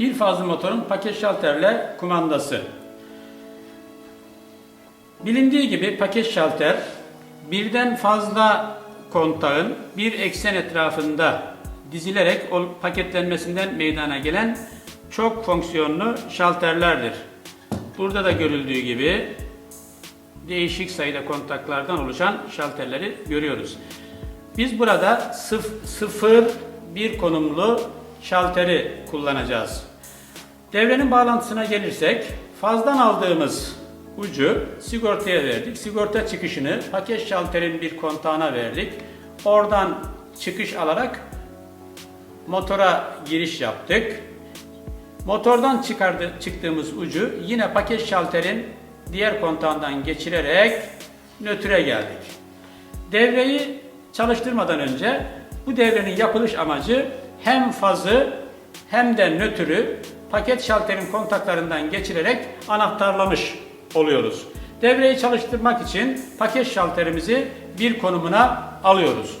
Bir fazlı motorun paket şalterle kumandası. Bilindiği gibi paket şalter birden fazla kontağın bir eksen etrafında dizilerek paketlenmesinden meydana gelen çok fonksiyonlu şalterlerdir. Burada da görüldüğü gibi değişik sayıda kontaklardan oluşan şalterleri görüyoruz. Biz burada sıf- sıfır bir konumlu şalteri kullanacağız. Devrenin bağlantısına gelirsek fazdan aldığımız ucu sigortaya verdik. Sigorta çıkışını paket şalterin bir kontağına verdik. Oradan çıkış alarak motora giriş yaptık. Motordan çıkardı, çıktığımız ucu yine paket şalterin diğer kontağından geçirerek nötre geldik. Devreyi çalıştırmadan önce bu devrenin yapılış amacı hem fazı hem de nötrü paket şalterin kontaklarından geçirerek anahtarlamış oluyoruz. Devreyi çalıştırmak için paket şalterimizi bir konumuna alıyoruz.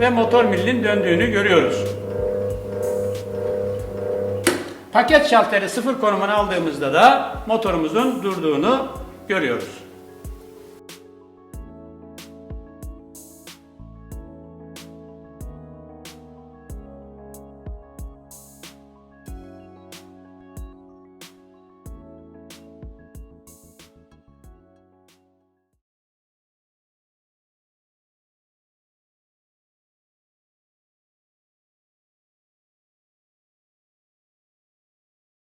Ve motor milinin döndüğünü görüyoruz. Paket şalteri sıfır konumuna aldığımızda da motorumuzun durduğunu görüyoruz.